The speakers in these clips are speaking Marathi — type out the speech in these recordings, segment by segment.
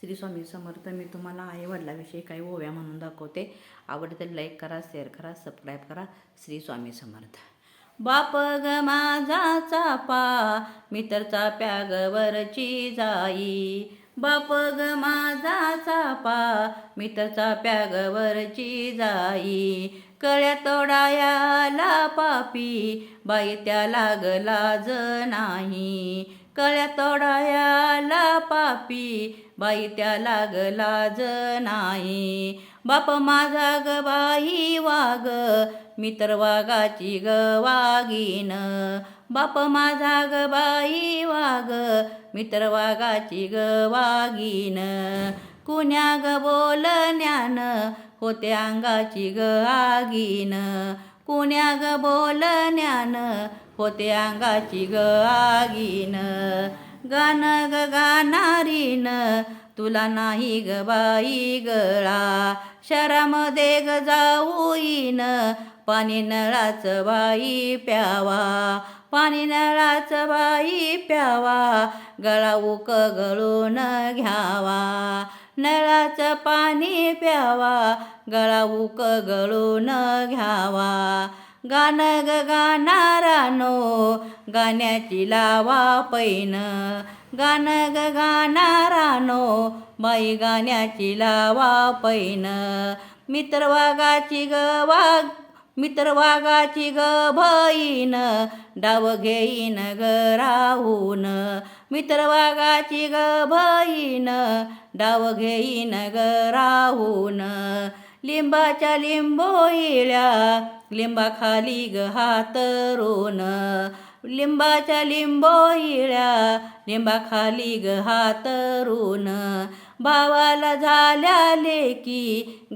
श्री स्वामी समर्थ मी तुम्हाला आई वडिलाविषयी काही ओव्या म्हणून दाखवते. आवडते लाईक करा शेअर करा सबस्क्राईब करा. श्री स्वामी समर्थ. बाप ग माझा चापा मित्रचा प्यागवरची जाई. बाप ग माझा चापा मित्रचा प्यागवरची जाई. कळ्या तोडायाला पापी बाई त्या लागला ज नाही. कळ्या तोडायाला पापी बाई त्या लागलाज नाही बाप माझा ग बाई वाग मित्र वागाची ग वागीन बाप माझा ग बाई वाग मित्र वागाची ग वागीन कुण्या ग बोलण्यान होते अंगाची ग आगीन कुण्या ग बोलण्यान होते अंगाची ग आगीन गाणं ग गाणारीन तुला नाही ग बाई गळा शरामध्ये ग जाऊईन पाणी नळाचं बाई प्यावा पाणी नळाचं बाई प्यावा गळा उक गळून घ्यावा नळाचं पाणी प्यावा गळा उक गळून घ्यावा. गाणं ग गाणारानो गाण्याची लावा पैन. गाणं ग गाणारानो बाई गाण्याची लावा पैन. मित्र वागाची ग वाघ मित्र वागाची ग भईन डाव घेईन ग राहून. मित्र वागाची ग भईन डाव घेईन ग राहून. लिंबाच्या लिंबोईल्या लिंबाखाली ग हातरून लिंबाच्या लिंबोईळ्या लिंबाखाली ग हातरून भावाला झाल्या लेकी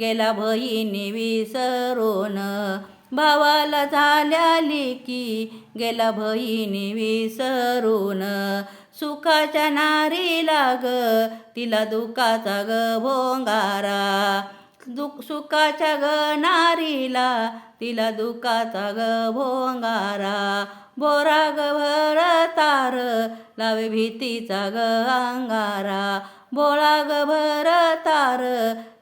गेला बहिणी विसरून भावाला झाल्या लेकी गेला बहिणी विसरून सुखाच्या नारीला ग तिला दुखाचा ग भोंगारा. दुख सुखाच्या ग नारीला तिला दुखाचा ग भोंगारा. बोरा ग भर तार लावे भीतीचा ग अंगारा. बोळा ग भर तार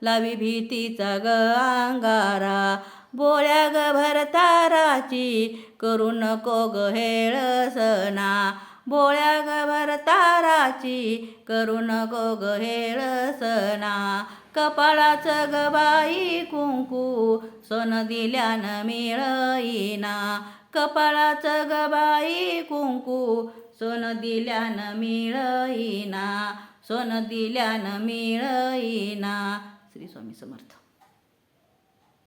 लावी भीतीचा ग अंगारा. बोळ्या ग भर ताराची करू नको ग हेळसना बोळ्या ग भर ताराची करू नको ग हेळसना कपाळाचं गबाई कुंकू सोनं दिल्यानं मिळईना. कपाळाचं गबाई कुंकू सोन दिल्यानं मिळईना. सोन दिल्यानं मिळईना. श्री स्वामी समर्थ.